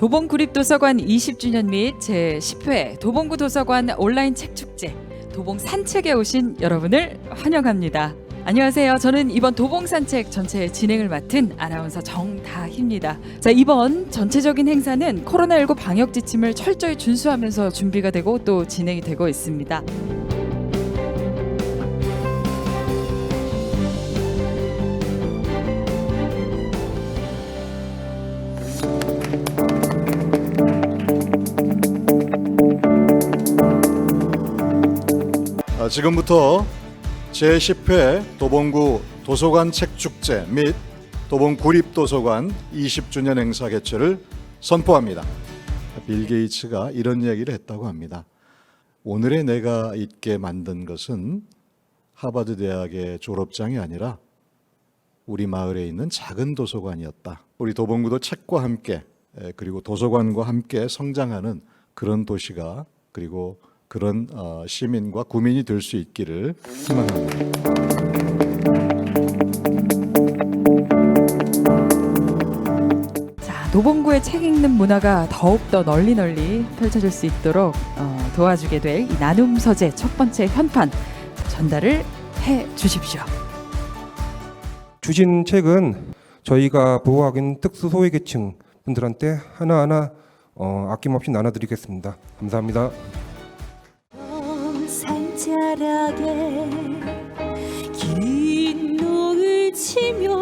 도봉구립도서관 20주년 및 제10회 도봉구 도서관 온라인 책축제 도봉 산책에 오신 여러분을 환영합니다. 안녕하세요. 저는 이번 도봉 산책 전체 진행을 맡은 아나운서 정다희입니다. 자, 이번 전체적인 행사는 코로나19 방역 지침을 철저히 준수하면서 준비가 되고 또 진행이 되고 있습니다. 아, 지금부터 제10회 도봉구 도서관 책축제 및 도봉 구립도서관 20주년 행사 개최를 선포합니다. 빌 게이츠가 이런 이야기를 했다고 합니다. 오늘의 내가 있게 만든 것은 하버드 대학의 졸업장이 아니라 우리 마을에 있는 작은 도서관이었다. 우리 도봉구도 책과 함께 에, 그리고 도서관과 함께 성장하는 그런 도시가 그리고 그런 어, 시민과 구민이 될 수 있기를 희망합니다. 자, 도봉구의 책 읽는 문화가 더욱더 널리 널리 펼쳐질 수 있도록 어, 도와주게 될 이 나눔 서재 첫 번째 현판 전달을 해 주십시오. 주신 책은 저희가 보호하고 있는 특수 소외계층 분들한테 하나하나 어, 아낌없이 나눠드리겠습니다. 감사합니다. 산자락에 긴 농을 치며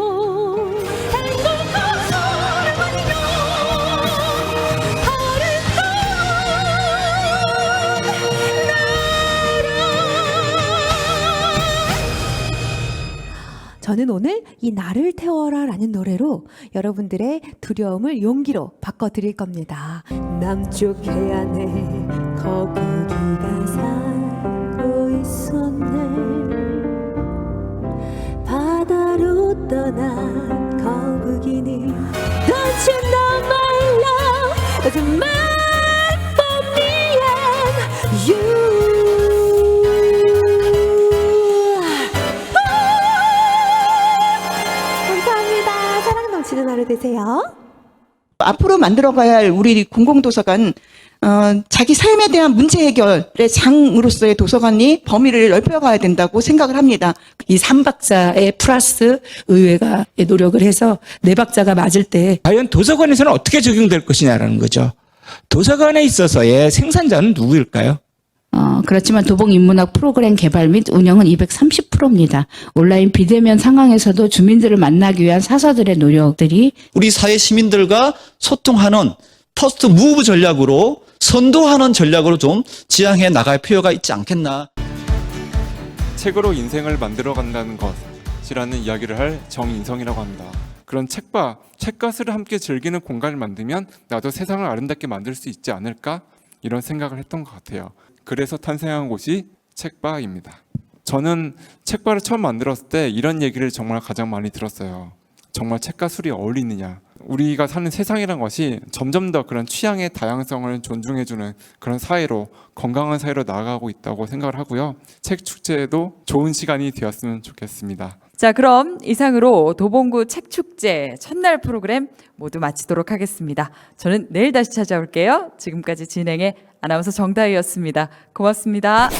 저는 오늘 이 나를 태워라 라는 노래로 여러분들의 두려움을 용기로 바꿔드릴 겁니다. 남쪽 해안에 거북이가 감사합니다. 사랑 넘치는 하루 되세요. 앞으로 만들어가야 할 우리 공공도서관 어, 자기 삶에 대한 문제 해결의 장으로서의 도서관이 범위를 넓혀가야 된다고 생각을 합니다. 이 삼박자에 플러스 의회가 노력을 해서 네 박자가 맞을 때 과연 도서관에서는 어떻게 적용될 것이냐라는 거죠. 도서관에 있어서의 생산자는 누구일까요? 어, 그렇지만 도봉 인문학 프로그램 개발 및 운영은 230%입니다. 온라인 비대면 상황에서도 주민들을 만나기 위한 사서들의 노력들이 우리 사회 시민들과 소통하는 퍼스트 무브 전략으로 선도하는 전략으로 좀 지향해 나갈 필요가 있지 않겠나. 책으로 인생을 만들어 간다는 것이라는 이야기를 할 정인성이라고 합니다. 그런 책과 책가스를 함께 즐기는 공간을 만들면 나도 세상을 아름답게 만들 수 있지 않을까 이런 생각을 했던 것 같아요. 그래서 탄생한 곳이 책바입니다. 저는 책바를 처음 만들었을 때 이런 얘기를 정말 가장 많이 들었어요. 정말 책과 술이 어울리느냐. 우리가 사는 세상이란 것이 점점 더 그런 취향의 다양성을 존중해주는 그런 사회로 건강한 사회로 나아가고 있다고 생각을 하고요. 책 축제에도 좋은 시간이 되었으면 좋겠습니다. 자, 그럼 이상으로 도봉구 책축제 첫날 프로그램 모두 마치도록 하겠습니다. 저는 내일 다시 찾아올게요. 지금까지 진행의 아나운서 정다희였습니다. 고맙습니다.